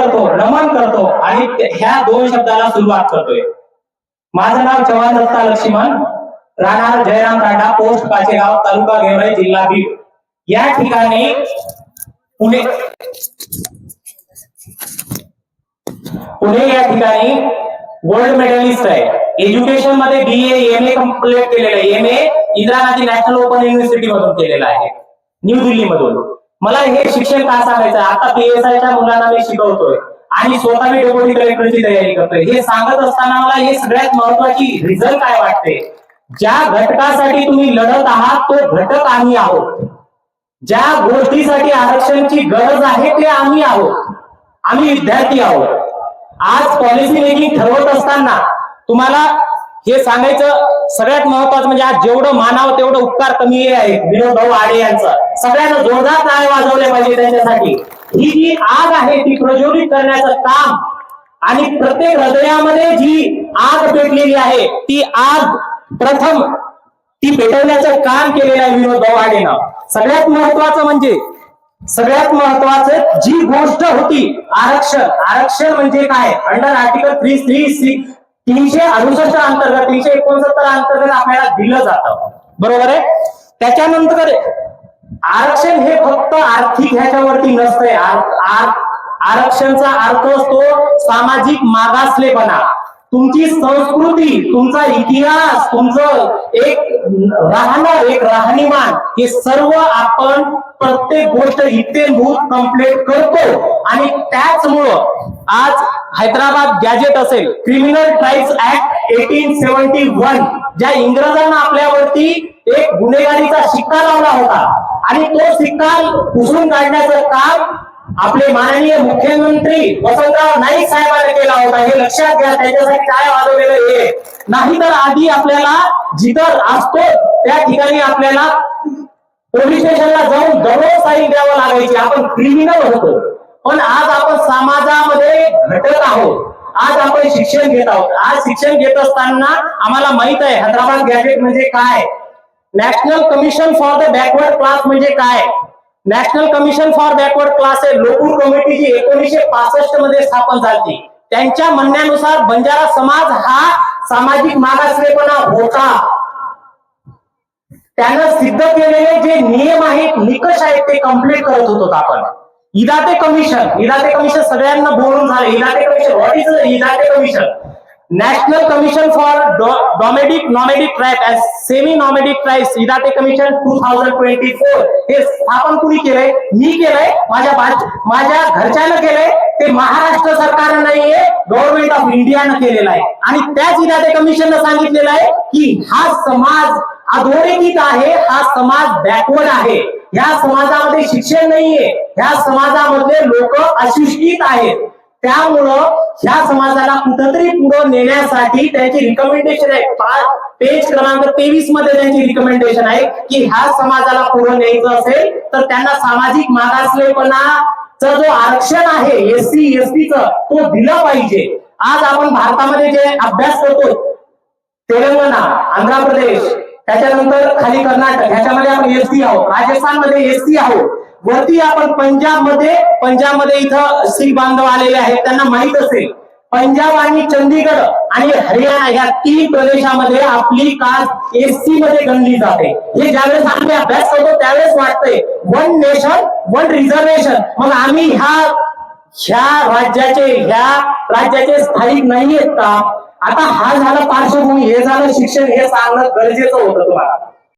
करतो नमन करतो आणि ह्या दोन शब्दाला सुरुवात करतोय. माझं नाव चव्हाण दत्ता लक्ष्मण, राहणार जयराम तांडा पोस्ट पाचेगाव, तालुका गेवराई, जिल्हा बीड. या ठिकाणी पुणे पुणे या ठिकाणी गोल्ड मेडलिस्ट आहे. एज्युकेशन मध्ये बी एम ए कंप्लीट केलेलं आहे. M A Indira Gandhi national open university मधून केलेलं आहे. न्यू दिल्ली मधून. मला हे शिक्षण का सांगायचं आता पीएसआयच्या मुलांना मी शिकवतोय. आणि स्वतः मी डेप्युटी कलेक्टरची तयारी करतोय. हे सांगत असताना मला हे सगळ्यात महत्वाची रिझल्ट काय वाटते? ज्या घटकासाठी तुम्ही लढत आहात तो घटक आम्ही आहोत. ज्या गोष्टीसाठी आरक्षणची गरज आहे ते आम्ही आहोत. आम्ही विद्यार्थी आहोत. आज पॉलिसी मेकिंग ठरवत असताना तुम्हाला हे सांगायचं सगळ्यात महत्वाचं म्हणजे आज जेवढं मानावं तेवढं उपकार कमी आहे. विनोद भाऊ आडे यांचा. सगळ्यांना जोरदार टाळे वाजवले पाहिजे त्यांच्यासाठी. ही जी आग आहे ती प्रज्वलित करण्याचं काम आणि प्रत्येक हृदयामध्ये जी आग पेटलेली आहे ती आग प्रथम ती पेटवण्याचं काम केलेलं आहे विनोद भाऊ आडेनं. सगळ्यात महत्वाचं म्हणजे सगळ्यात महत्वाचं जी गोष्ट होती आरक्षण. आरक्षण म्हणजे काय? Under article three three six तीनशे अडुसष्ट अंतर्गत तीनशे एकोणसत्तर अंतर्गत आपल्याला दिलं जातं. बरोबर आहे? त्याच्यानंतर आरक्षण हे फक्त आर्थिक ह्याच्यावरती नसतंय. आरक्षणचा अर्थ असतो सामाजिक मागासलेपणा. तुमची संस्कृती तुमचा इतिहास तुमचं एक राहणं एक राहणीमान हे सर्व आपण प्रत्येक गोष्ट इत्यंभूत कंप्लीट करतो. आणि त्याचमुळं आज हैदराबाद गॅजेट असेल. Criminal tribes act eighteen seventy one ज्या इंग्रजांना आपल्यावरती एक गुन्हेगारीचा शिक्का लावला होता. आणि तो शिक्का पुसून काढण्याचं काम आपले माननीय मुख्यमंत्री वसंतराव नाईक साहेबांनी केला होता. हे लक्षात घ्या त्याच्यासाठी काय वाजवलेलं हे. नाही तर आधी आपल्याला जिथं असतो त्या ठिकाणी आपल्याला पोलीस स्टेशनला जाऊन दररोज साईन द्यावं लागायची. आपण क्रिमिनल होतो. पण आज आपण समाजामध्ये घटक आहोत. आज आपण शिक्षण घेत आहोत. आज शिक्षण घेत असताना आम्हाला माहीत आहे हैदराबाद गॅजेट म्हणजे काय? National commission for the backward class म्हणजे काय? National commission for backward class आहे लोकूर कमिटी जी एकोणीशे पासष्टमध्ये स्थापन झाली. त्यांच्या म्हणण्यानुसार बंजारा समाज हा सामाजिक मागासलेपणा होता. त्यानं सिद्ध केलेले जे नियम आहेत निकष आहेत ते कंप्लीट करत होतो आपण. इदाते कमिशन इदाते कमिशन सगळ्यांना बोलून झालं. Idate commission what is Idate commission national commission for nomadic nomadic tribe and semi nomadic tribes Idate commission two thousand twenty four हे स्थापन कुणी केलंय? मी केलंय. माझ्या माझ्या घरच्यानं केलंय. ते महाराष्ट्र सरकारनं नाहीये गव्हर्नमेंट ऑफ इंडियानं केलेलं आहे. आणि त्याच इदाते कमिशननं सांगितलेलं आहे की हा समाज अधोरेखित आहे हा समाज बॅकवर्ड आहे. ह्या समाजामध्ये शिक्षण नाहीये. ह्या समाजामधले लोक अशिक्षित आहेत. त्यामुळं ह्या समाजाला कुठंतरी पुढं नेण्यासाठी त्यांची रिकमेंडेशन आहे. पेज क्रमांक तेवीसमध्ये त्यांची रिकमेंडेशन आहे की ह्या समाजाला पुढं न्यायचं असेल तर त्यांना सामाजिक मागासलेपणाचं जो आरक्षण आहे एससी एसटीचं तो दिलं पाहिजे. आज आपण भारतामध्ये जे अभ्यास करतो तेलंगणा आंध्र प्रदेश त्याच्यानंतर खाली कर्नाटक ह्याच्यामध्ये आपण एसटी आहोत. राजस्थानमध्ये एसटी आहोत. वरती आपण पंजाबमध्ये पंजाबमध्ये इथं श्री बांधव आलेले आहेत त्यांना माहीत असेल. पंजाब आणि चंदीगड आणि हरियाणा ह्या तीन प्रदेशामध्ये आपली कास्ट एससी मध्ये गणली जाते. हे ज्यावेळेस आम्ही अभ्यास करतो त्यावेळेस वाटतंय वन नेशन वन रिझर्वेशन मग आम्ही ह्या ह्या राज्याचे ह्या राज्याचे स्थायिक आहेत का? आता हा झाला पार्श्वभूमी हे झालं शिक्षण हे सांगणं गरजेचं होतं तुम्हाला.